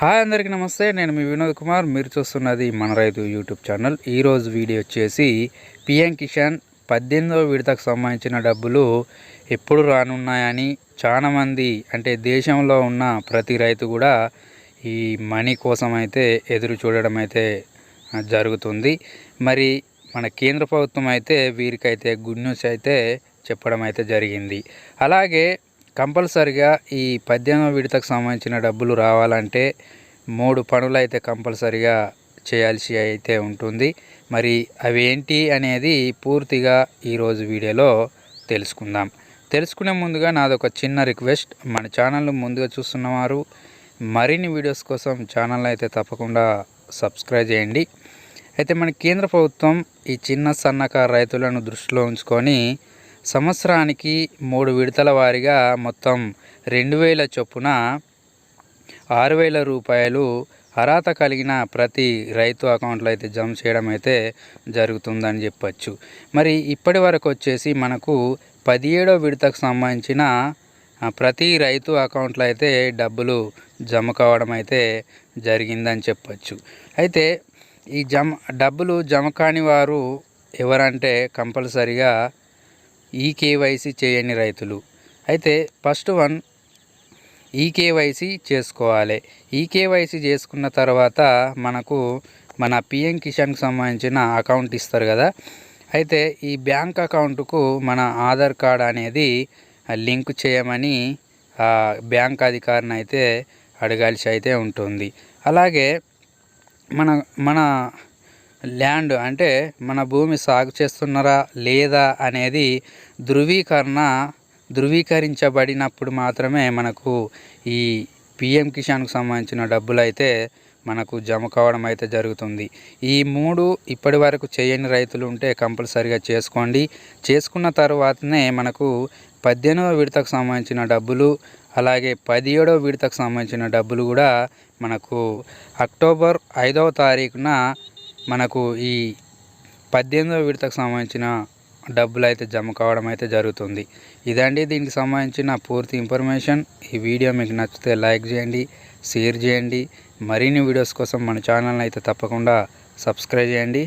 Hi అందరికీ నమస్తే నేను మీ వినోద్ కుమార్. మీరు చూస్తున్నది మన రైతు యూట్యూబ్ ఛానల్. ఈరోజు వీడియో వచ్చేసి పిఎం కిషన్ పద్దెనిమిదవ విడతకు సంబంధించిన డబ్బులు ఎప్పుడు రానున్నాయని చాలామంది అంటే దేశంలో ఉన్న ప్రతి రైతు కూడా ఈ మనీ కోసం అయితే ఎదురు చూడడం అయితే జరుగుతుంది. మరి మన కేంద్ర ప్రభుత్వం అయితే వీరికైతే గుడ్ న్యూస్ అయితే చెప్పడం అయితే జరిగింది. అలాగే కంపల్సరిగా ఈ పద్దెనిమిదవ విడతకు సంబంధించిన డబ్బులు రావాలంటే మూడు పనులు అయితే కంపల్సరిగా చేయాల్సి అయితే ఉంటుంది. మరి అవి ఏంటి అనేది పూర్తిగా ఈరోజు వీడియోలో తెలుసుకుందాం. తెలుసుకునే ముందుగా నాదొక చిన్న రిక్వెస్ట్. మన ఛానల్ను ముందుగా చూస్తున్నవారు మరిన్ని వీడియోస్ కోసం ఛానల్ అయితే తప్పకుండా సబ్స్క్రైబ్ చేయండి. అయితే మన కేంద్ర ప్రభుత్వం ఈ చిన్న సన్నకారు రైతులను దృష్టిలో ఉంచుకొని సంవత్సరానికి మూడు విడతల వారీగా మొత్తం రెండు వేల చొప్పున ఆరు వేల రూపాయలు అర్హత కలిగిన ప్రతి రైతు అకౌంట్లో అయితే జమ చేయడం అయితే జరుగుతుందని చెప్పచ్చు. మరి ఇప్పటి వరకు వచ్చేసి మనకు పదిహేడో విడతకు సంబంధించిన ప్రతి రైతు అకౌంట్లో అయితే డబ్బులు జమ కావడం అయితే జరిగిందని చెప్పచ్చు. అయితే ఈ జమ డబ్బులు జమ కాని వారు ఎవరంటే కంపల్సరిగా ఈ కేవైసీ చేయని రైతులు. అయితే ఫస్ట్ వన్ ఈ కేవైసీ చేసుకోవాలి. ఈ కేవైసీ చేసుకున్న తర్వాత మనకు మన పిఎం కిషన్కి సంబంధించిన అకౌంట్ ఇస్తారు కదా. అయితే ఈ బ్యాంక్ అకౌంట్కు మన ఆధార్ కార్డ్ అనేది లింక్ చేయమని బ్యాంక్ అధికారిని అయితే అడగాల్సి అయితే ఉంటుంది. అలాగే మన మన ల్యాండ్ అంటే మన భూమి సాగు చేస్తున్నారా లేదా అనేది ధృవీకరణ ధృవీకరించబడినప్పుడు మాత్రమే మనకు ఈ పిఎం కిసాన్కు సంబంధించిన డబ్బులు అయితే మనకు జమ కావడం అయితే జరుగుతుంది. ఈ మూడు ఇప్పటి వరకు చేయని రైతులు ఉంటే కంపల్సరిగా చేసుకోండి. చేసుకున్న తర్వాతనే మనకు పద్దెనిమిదవ విడతకు సంబంధించిన డబ్బులు అలాగే పదిహేడవ విడతకు సంబంధించిన డబ్బులు కూడా మనకు అక్టోబర్ ఐదవ తారీఖున మనకు ఈ పద్దెనిమిదవ విడతకు సంబంధించిన డబ్బులు అయితే జమ కావడం అయితే జరుగుతుంది. ఇదండి దీనికి సంబంధించిన పూర్తి ఇన్ఫర్మేషన్. ఈ వీడియో మీకు నచ్చితే లైక్ చేయండి షేర్ చేయండి. మరిన్ని వీడియోస్ కోసం మన ఛానల్ని అయితే తప్పకుండా సబ్స్క్రైబ్ చేయండి.